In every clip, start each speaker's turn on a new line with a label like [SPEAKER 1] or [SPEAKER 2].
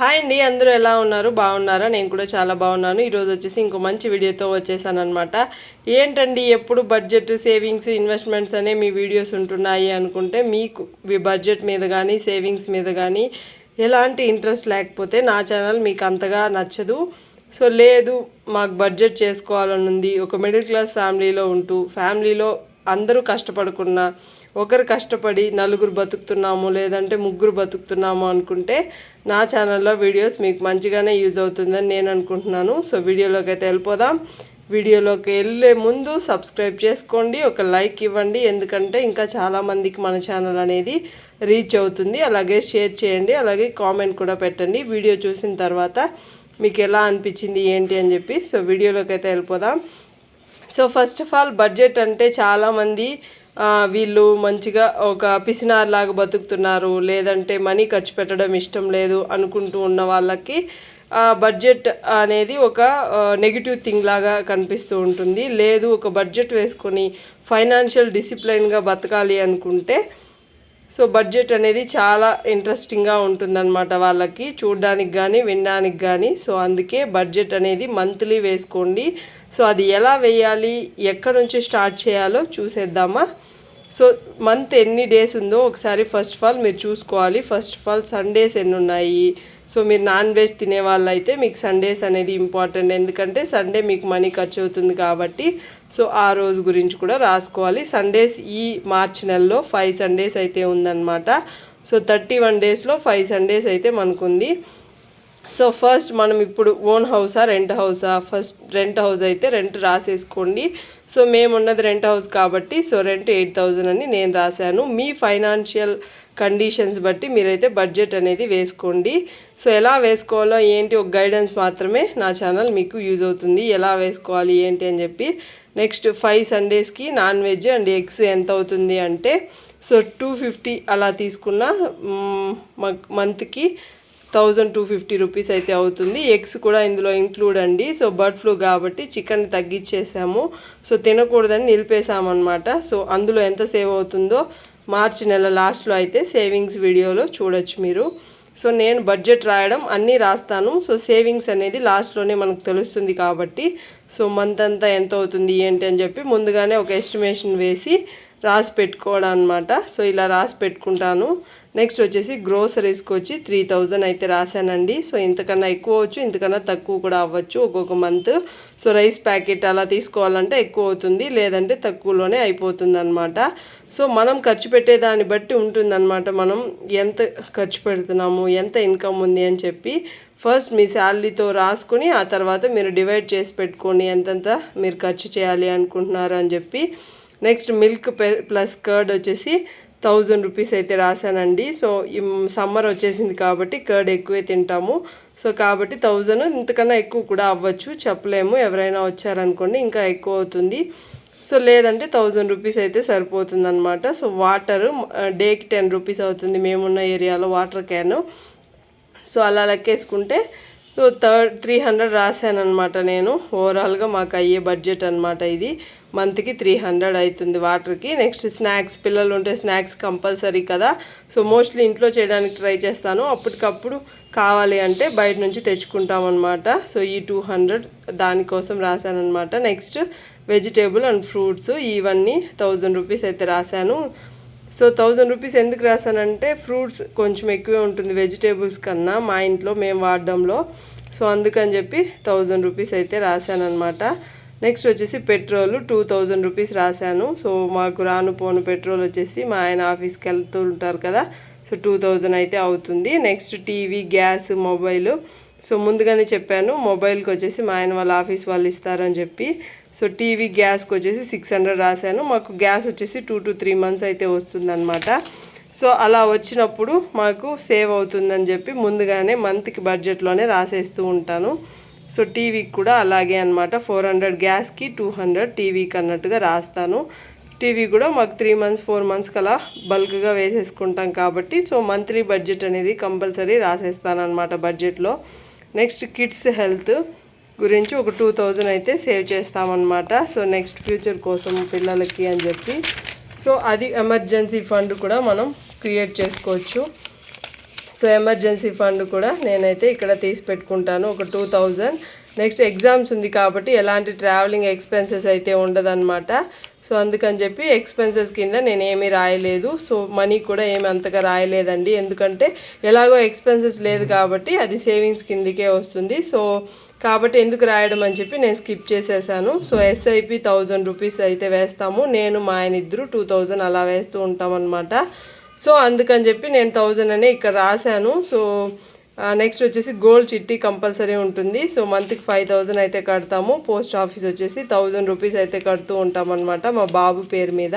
[SPEAKER 1] Hi అండి అందరూ ఎలా ఉన్నారు? బాగున్నారా? నేను కూడా చాలా బాగున్నాను. ఈరోజు వచ్చేసి ఇంకో మంచి వీడియోతో వచ్చేసాను అనమాట ఏంటండి ఎప్పుడు బడ్జెట్ సేవింగ్స్ ఇన్వెస్ట్మెంట్స్ అనే మీ వీడియోస్ ఉంటున్నాయి అనుకుంటే మీకు బడ్జెట్ మీద కానీ సేవింగ్స్ మీద కానీ ఎలాంటి ఇంట్రెస్ట్ లేకపోతే నా ఛానల్ మీకు అంతగా నచ్చదు. సో లేదు మాకు బడ్జెట్ చేసుకోవాలని ఉంది ఒక మిడిల్ క్లాస్ ఫ్యామిలీలో ఉంటూ ఫ్యామిలీలో అందరూ కష్టపడుకున్నా ఒకరు కష్టపడి నలుగురు బతుకుతున్నాము లేదంటే ముగ్గురు బతుకుతున్నాము అనుకుంటే నా ఛానల్లో వీడియోస్ మీకు మంచిగానే యూజ్ అవుతుందని నేను అనుకుంటున్నాను. సో వీడియోలోకి అయితే వెళ్ళిపోదాం. వీడియోలోకి వెళ్ళే ముందు సబ్స్క్రైబ్ చేసుకోండి. ఒక లైక్ ఇవ్వండి. ఎందుకంటే ఇంకా చాలామందికి మన ఛానల్ అనేది రీచ్ అవుతుంది. అలాగే షేర్ చేయండి. అలాగే కామెంట్ కూడా పెట్టండి. వీడియో చూసిన తర్వాత మీకు ఎలా అనిపించింది ఏంటి అని చెప్పి. సో వీడియోలోకి అయితే వెళ్ళిపోదాం. So first of all budget అంటే చాలామంది వీళ్ళు మంచిగా ఒక పిసినార్ లాగా బతుకుతున్నారు. లేదంటే మనీ ఖర్చు పెట్టడం ఇష్టం లేదు అనుకుంటూ ఉన్న వాళ్ళకి బడ్జెట్ అనేది ఒక నెగిటివ్ థింగ్ లాగా కనిపిస్తూ ఉంటుంది. లేదు ఒక బడ్జెట్ వేసుకొని ఫైనాన్షియల్ డిసిప్లైన్గా బతకాలి అనుకుంటే సో బడ్జెట్ అనేది చాలా ఇంట్రెస్టింగ్గా ఉంటుందన్నమాట వాళ్ళకి. చూడడానికి కానీ వినడానికి కానీ సో అందుకే బడ్జెట్ అనేది మంత్లీ వేసుకోండి. సో అది ఎలా వేయాలి ఎక్కడ నుంచి స్టార్ట్ చేయాలో చూసేద్దామా? సో మంత్ ఎన్ని డేస్ ఉందో ఒకసారి ఫస్ట్ ఆఫ్ ఆల్ మీరు చూసుకోవాలి. ఫస్ట్ ఆఫ్ ఆల్ సండేస్ ఎన్ని ఉన్నాయి సో మీరు నాన్ వెజ్ తినే వాళ్ళైతే మీకు సండేస్ అనేది ఇంపార్టెంట్. ఎందుకంటే సండే మీకు మనీ ఖర్చు అవుతుంది కాబట్టి సో ఆ రోజు గురించి కూడా రాసుకోవాలి. సండేస్ ఈ మార్చ్ నెలలో ఫైవ్ సండేస్ అయితే ఉందన్నమాట. సో థర్టీ వన్ డేస్లో ఫైవ్ సండేస్ అయితే మనకుంది. సో ఫస్ట్ మనం ఇప్పుడు ఓన్ హౌసా రెంట్ హౌసా ఫస్ట్ రెంట్ హౌస్ అయితే రెంట్ రాసేసుకోండి. సో మేము ఉన్నది రెంట్ హౌస్ కాబట్టి సో రెంట్ ఎయిట్ థౌజండ్ అని నేను రాశాను. మీ ఫైనాన్షియల్ కండిషన్స్ బట్టి మీరైతే బడ్జెట్ అనేది వేసుకోండి. సో ఎలా వేసుకోవాలో ఏంటి ఒక గైడెన్స్ మాత్రమే నా ఛానల్ మీకు యూజ్ అవుతుంది. ఎలా వేసుకోవాలి ఏంటి అని చెప్పి. నెక్స్ట్ ఫైవ్ సండేస్కి నాన్ వెజ్ అండ్ ఎగ్స్ ఎంత అవుతుంది అంటే సో టూ ఫిఫ్టీ అలా తీసుకున్న మంత్కి థౌజండ్ టూ ఫిఫ్టీ రూపీస్ అయితే అవుతుంది. ఎగ్స్ కూడా ఇందులో ఇంక్లూడ్ అండి. సో బర్డ్ ఫ్లూ కాబట్టి చికెన్ తగ్గించేసాము సో తినకూడదని నిలిపేసామన్నమాట సో అందులో ఎంత సేవ్ అవుతుందో మార్చి నెల లాస్ట్లో అయితే సేవింగ్స్ వీడియోలో చూడొచ్చు మీరు. సో నేను బడ్జెట్ రాయడం అన్నీ రాస్తాను. సో సేవింగ్స్ అనేది లాస్ట్లోనే మనకు తెలుస్తుంది కాబట్టి. సో మంత్ అంతా ఎంత అవుతుంది ఏంటి అని చెప్పి ముందుగానే ఒక ఎస్టిమేషన్ వేసి రాసి పెట్టుకోవడం అనమాట సో ఇలా రాసి పెట్టుకుంటాను. నెక్స్ట్ వచ్చేసి గ్రోసరీస్కి వచ్చి త్రీ థౌజండ్ అయితే రాశానండి. సో ఇంతకన్నా ఎక్కువ అవచ్చు ఇంతకన్నా తక్కువ కూడా అవ్వచ్చు ఒక్కొక్క మంత్ సో రైస్ ప్యాకెట్ అలా తీసుకోవాలంటే ఎక్కువ అవుతుంది లేదంటే తక్కువలోనే అయిపోతుంది అనమాట సో మనం ఖర్చు పెట్టే దాన్ని బట్టి ఉంటుందన్నమాట. మనం ఎంత ఖర్చు పెడుతున్నాము ఎంత ఇన్కమ్ ఉంది అని చెప్పి ఫస్ట్ మీ శాలరీతో రాసుకుని ఆ తర్వాత మీరు డివైడ్ చేసి పెట్టుకోండి ఎంతెంత మీరు ఖర్చు చేయాలి అనుకుంటున్నారు అని చెప్పి. నెక్స్ట్ మిల్క్ ప్లస్ కర్డ్ వచ్చేసి థౌజండ్ రూపీస్ అయితే రాశానండి. సో సమ్మర్ వచ్చేసింది కాబట్టి కర్డ్ ఎక్కువే తింటాము. సో కాబట్టి థౌజండ్ ఇంతకన్నా ఎక్కువ కూడా అవ్వచ్చు. చెప్పలేము. ఎవరైనా వచ్చారనుకోండి ఇంకా ఎక్కువ అవుతుంది. సో లేదంటే థౌజండ్ రూపీస్ అయితే సరిపోతుందనమాట సో వాటర్ డేకి టెన్ రూపీస్ అవుతుంది. మేమున్న ఏరియాలో వాటర్ క్యాను. సో అలా లెక్కేసుకుంటే థర్డ్ త్రీ హండ్రెడ్ రాశానమాట నేను. ఓవరాల్గా మాకు అయ్యే బడ్జెట్ అనమాట ఇది. మంత్కి త్రీ హండ్రెడ్ అవుతుంది వాటర్కి. నెక్స్ట్ స్నాక్స్ పిల్లలు ఉంటే స్నాక్స్ కంపల్సరీ కదా. సో మోస్ట్లీ ఇంట్లో చేయడానికి ట్రై చేస్తాను. అప్పటికప్పుడు కావాలి అంటే బయట నుంచి తెచ్చుకుంటామన్నమాట. సో ఈ టూ హండ్రెడ్ దానికోసం రాశానమాట నెక్స్ట్ వెజిటేబుల్ అండ్ ఫ్రూట్స్ ఇవన్నీ థౌజండ్ రూపీస్ అయితే రాశాను. సో థౌజండ్ రూపీస్ ఎందుకు రాశానంటే ఫ్రూట్స్ కొంచెం ఎక్కువే ఉంటుంది వెజిటేబుల్స్ కన్నా మా ఇంట్లో మేము వాడడంలో. సో అందుకని చెప్పి థౌజండ్ రూపీస్ అయితే రాశానమాట నెక్స్ట్ వచ్చేసి పెట్రోల్ టూ థౌజండ్ రూపీస్ రాశాను. సో మాకు రాను పోను పెట్రోల్ వచ్చేసి మా ఆయన ఆఫీస్కి వెళ్తూ ఉంటారు కదా సో టూ థౌజండ్ అయితే అవుతుంది. Next TV gas mobile. So ముందుగానే చెప్పాను మొబైల్కి వచ్చేసి మా ఆయన వాళ్ళ ఆఫీస్ వాళ్ళు ఇస్తారని చెప్పి. సో టీవీ గ్యాస్కి వచ్చేసి సిక్స్ హండ్రెడ్ రాశాను. మాకు గ్యాస్ వచ్చేసి టూ టు త్రీ మంత్స్ అయితే వస్తుందన్నమాట. సో అలా వచ్చినప్పుడు మాకు సేవ్ అవుతుందని చెప్పి ముందుగానే మంత్కి బడ్జెట్లోనే రాసేస్తూ ఉంటాను. సో టీవీకి కూడా అలాగే అనమాట ఫోర్ హండ్రెడ్ గ్యాస్కి టూ హండ్రెడ్ టీవీకి అన్నట్టుగా రాస్తాను. టీవీ కూడా మాకు త్రీ మంత్స్ ఫోర్ మంత్స్కి అలా బల్క్గా వేసేసుకుంటాం కాబట్టి సో మంత్లీ బడ్జెట్ అనేది కంపల్సరీ రాసేస్తాను అనమాట బడ్జెట్లో. నెక్స్ట్ కిడ్స్ హెల్త్ గురించి ఒక టూ థౌజండ్ అయితే సేవ్ చేస్తామన్నమాట. సో నెక్స్ట్ ఫ్యూచర్ కోసం పిల్లలకి అని చెప్పి. సో అది ఎమర్జెన్సీ ఫండ్ కూడా మనం క్రియేట్ చేసుకోవచ్చు. సో ఎమర్జెన్సీ ఫండ్ కూడా నేనైతే ఇక్కడ తీసి పెట్టుకుంటాను ఒక టూ థౌజండ్. నెక్స్ట్ ఎగ్జామ్స్ ఉంది కాబట్టి ఎలాంటి ట్రావెలింగ్ ఎక్స్పెన్సెస్ అయితే ఉండదన్నమాట. సో అందుకని చెప్పి ఎక్స్పెన్సెస్ కింద నేను ఏమీ రాయలేదు. సో మనీ కూడా ఏమి అంతగా రాయలేదండి. ఎందుకంటే ఎలాగో ఎక్స్పెన్సెస్ లేదు కాబట్టి అది సేవింగ్స్ కిందికే వస్తుంది. సో కాబట్టి ఎందుకు రాయడం అని చెప్పి నేను స్కిప్ చేసేసాను. సో ఎస్ఐపి థౌజండ్ రూపీస్ అయితే వేస్తాము. నేను మా ఆయన ఇద్దరు టూ థౌజండ్ అలా వేస్తూ ఉంటామన్నమాట. సో అందుకని చెప్పి నేను థౌజండ్ అనే ఇక్కడ రాశాను. సో నెక్స్ట్ వచ్చేసి గోల్డ్ చిట్టి కంపల్సరీ ఉంటుంది. సో మంత్కి ఫైవ్ థౌజండ్ అయితే కడతాము. పోస్ట్ ఆఫీస్ వచ్చేసి థౌజండ్ రూపీస్ అయితే కడుతూ ఉంటామన్నమాట మా బాబు పేరు మీద.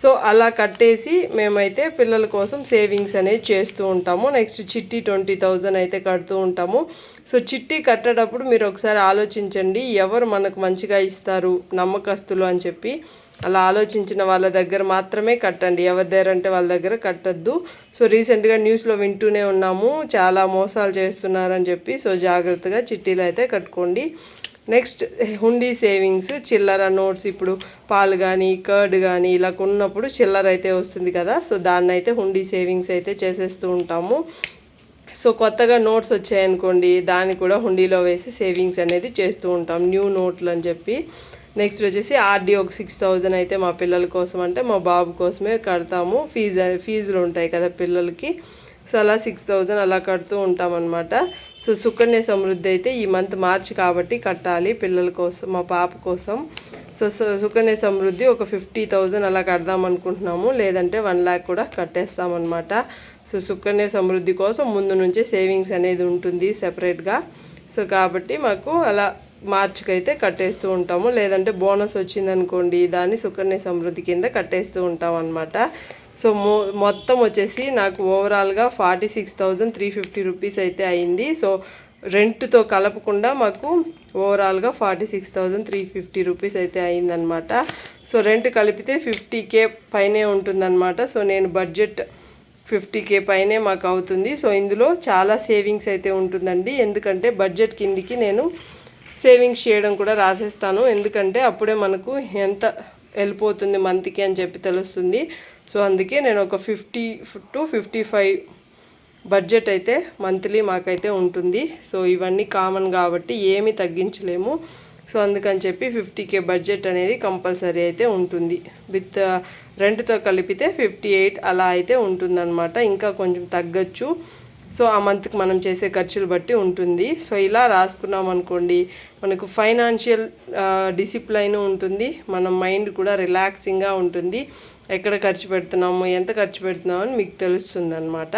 [SPEAKER 1] సో అలా కట్టేసి మేమైతే పిల్లల కోసం సేవింగ్స్ అనేది చేస్తూ ఉంటాము. నెక్స్ట్ చిట్టి ట్వంటీ థౌజండ్ అయితే కడుతూ ఉంటాము. సో చిట్టి కట్టేటప్పుడు మీరు ఒకసారి ఆలోచించండి. ఎవరు మనకు మంచిగా ఇస్తారు నమ్మకస్తులు అని చెప్పి. అలా ఆలోచించిన వాళ్ళ దగ్గర మాత్రమే కట్టండి. ఎవరి దగ్గర అంటే వాళ్ళ దగ్గర కట్టద్దు. సో రీసెంట్గా న్యూస్లో వింటూనే ఉన్నాము. చాలా మోసాలు చేస్తున్నారని చెప్పి. సో జాగ్రత్తగా చిట్టీలు అయితే కట్టుకోండి. నెక్స్ట్ హుండీ సేవింగ్స్ చిల్లర నోట్స్ ఇప్పుడు పాలు కానీ కర్డ్ కానీ ఇలా కొన్నప్పుడు చిల్లర అయితే వస్తుంది కదా. సో దాన్ని అయితే హుండీ సేవింగ్స్ అయితే చేసేస్తూ ఉంటాము. సో కొత్తగా నోట్స్ వచ్చాయనుకోండి దాన్ని కూడా హుండీలో వేసి సేవింగ్స్ అనేది చేస్తూ ఉంటాం. న్యూ నోట్లు అని చెప్పి. నెక్స్ట్ వచ్చేసి ఆర్డీ ఒక సిక్స్ థౌజండ్ అయితే మా పిల్లల కోసం అంటే మా బాబు కోసమే కడతాము. ఫీజు ఫీజులు ఉంటాయి కదా పిల్లలకి. సో అలా సిక్స్ థౌజండ్ అలా కడుతూ ఉంటామన్నమాట. సో సుకన్య సమృద్ధి అయితే ఈ మంత్ మార్చ్ కాబట్టి కట్టాలి పిల్లల కోసం మా పాప కోసం. సో సుకన్య సమృద్ధి ఒక ఫిఫ్టీ థౌజండ్ అలా కడదాం అనుకుంటున్నాము. లేదంటే వన్ ల్యాక్ కూడా కట్టేస్తామన్నమాట. సో సుకన్య సమృద్ధి కోసం ముందు నుంచే సేవింగ్స్ అనేది ఉంటుంది సెపరేట్గా సో కాబట్టి మాకు అలా మార్చికి అయితే కట్టేస్తూ ఉంటాము. లేదంటే బోనస్ వచ్చిందనుకోండి దాన్ని సుకన్య సమృద్ధి కింద కట్టేస్తూ ఉంటాం అనమాట సో మో మొత్తం వచ్చేసి నాకు ఓవరాల్గా forty six thousand three fifty rupees అయితే అయింది. సో రెంట్తో కలపకుండా మాకు ఓవరాల్గా forty six thousand three fifty rupees అయితే అయిందనమాట సో రెంట్ కలిపితే ఫిఫ్టీ కే పైనే ఉంటుందన్నమాట. సో నేను బడ్జెట్ ఫిఫ్టీ కే పైనే మాకు అవుతుంది. సో ఇందులో చాలా సేవింగ్స్ అయితే ఉంటుందండి. ఎందుకంటే బడ్జెట్ కిందికి నేను సేవింగ్స్ చేయడం కూడా రాసేస్తాను. ఎందుకంటే అప్పుడే మనకు ఎంత వెళ్ళిపోతుంది మంత్కి అని చెప్పి తెలుస్తుంది. సో అందుకే నేను ఒక fifty to fifty five budget అయితే మంత్లీ మాకైతే ఉంటుంది. సో ఇవన్నీ కామన్ కాబట్టి ఏమీ తగ్గించలేము. సో అందుకని చెప్పి ఫిఫ్టీ కే బడ్జెట్ అనేది కంపల్సరీ అయితే ఉంటుంది. విత్ uh, రెంట్తో కలిపితే ఫిఫ్టీ ఎయిట్ అలా అయితే ఉంటుందన్నమాట. ఇంకా కొంచెం తగ్గచ్చు. సో ఆ మంత్కి మనం చేసే ఖర్చులు బట్టి ఉంటుంది. సో ఇలా రాసుకున్నాం అనుకోండి మనకు ఫైనాన్షియల్ డిసిప్లైన్ ఉంటుంది. మన మైండ్ కూడా రిలాక్సింగ్గా ఉంటుంది. ఎక్కడ ఖర్చు పెడుతున్నాము ఎంత ఖర్చు పెడుతున్నాము అని మీకు తెలుస్తుంది అనమాట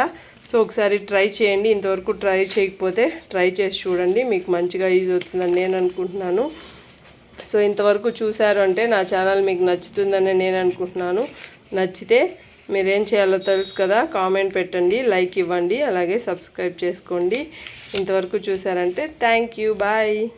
[SPEAKER 1] సో ఒకసారి ట్రై చేయండి. ఇంతవరకు ట్రై చేయకపోతే ట్రై చేసి చూడండి. మీకు మంచిగా యూజ్ అవుతుందని నేను అనుకుంటున్నాను. సో ఇంతవరకు చూశారు అంటే నా ఛానల్ మీకు నచ్చుతుందని నేను అనుకుంటున్నాను. నచ్చితే మీరేం చేయాలో తెలుసు కదా కామెంట్ పెట్టండి లైక్ ఇవ్వండి అలాగే సబ్స్క్రైబ్ చేసుకోండి. ఇంతవరకు చూసారంటే థ్యాంక్ యూ బాయ్.